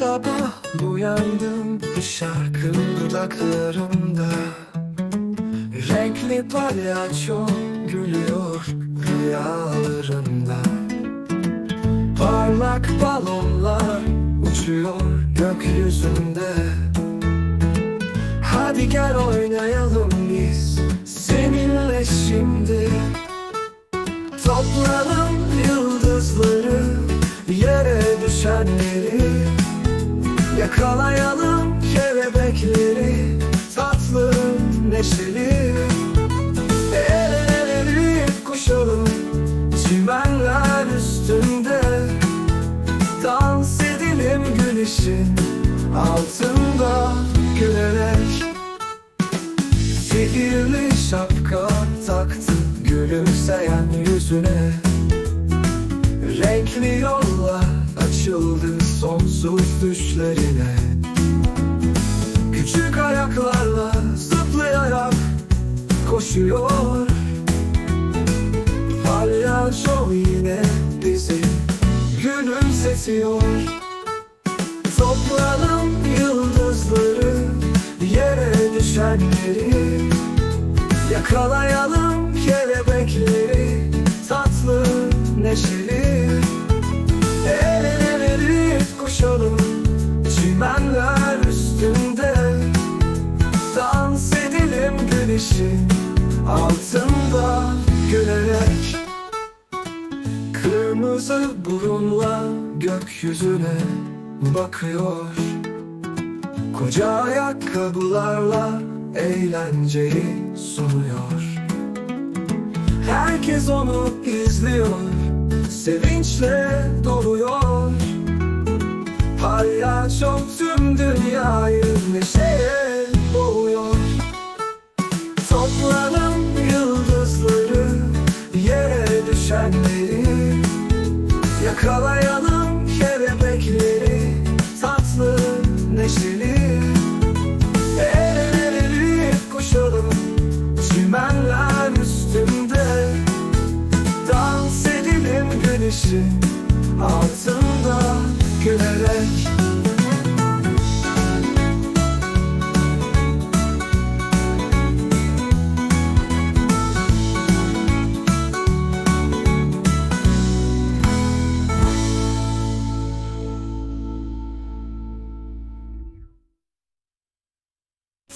sabah uyandım şarkı dudaklarımda. Renkli palyaço gülüyor rüyalarımda. Parlak balonlar uçuyor gökyüzünde. Hadi gel oynayalım biz seninle şimdi. Toplayalım yıldızları Yere düşenleri Yakalayalım kelebekleri Tatlı neşeli. El ele verip koşalım Çimenler üstünde. Dans edelim güneşin Altında gülerek. Sihirli şapka taktı gülümseyen yüzüne. Renkli açıldı sonsuz düşlerine. Küçük ayaklarla zıplayarak koşuyor. Palyaço yine bizi gülümsetiyor. Toplayalım yıldızları Yere düşenleri Yakalayalım kelebekleri Tatlı neşeli koşalım Çimenler üstünde. Dans edelim güneşin Altında gülerek. Kırmızı burunla gökyüzüne bakıyor. Koca ayakkabılarla eğlenceyi sunuyor. Herkes onu izliyor. Sevinçle doluyor Palyaço tüm dünyayı neşeye boğuyor. Toplanın yıldızları Yere düşenleri Yakalayalım kelebekleri Tatlı neşeli. El ele verip koşalım Çimenler üstünde Dans edelim güneşin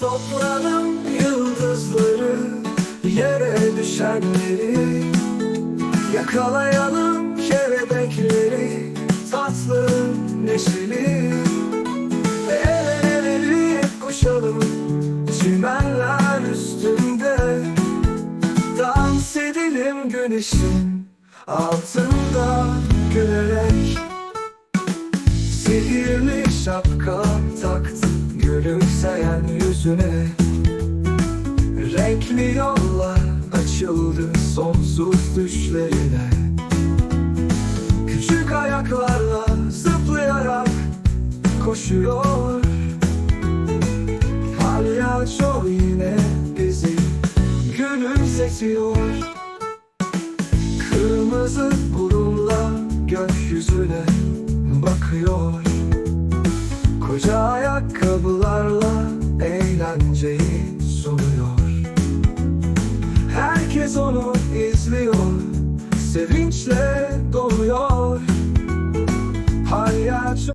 Toplanın yıldızları Yere düşenleri Yakalayalım kelebekleri Tatlı neşeli. El ele verip koşalım Çimenler üstünde. Dans edelim güneşin Altında gülerek. Sihirli şapka yüzüne. Renkli yollar açıldı sonsuz düşlerine. Küçük ayaklarla zıplayarak koşuyor. Palyaço yine bizi gülümsetiyor. Kırmızı burunla gökyüzüne bakıyor. Koca ayakkabılarla Herkes onu izliyor. Sevinçle doluyor Hayat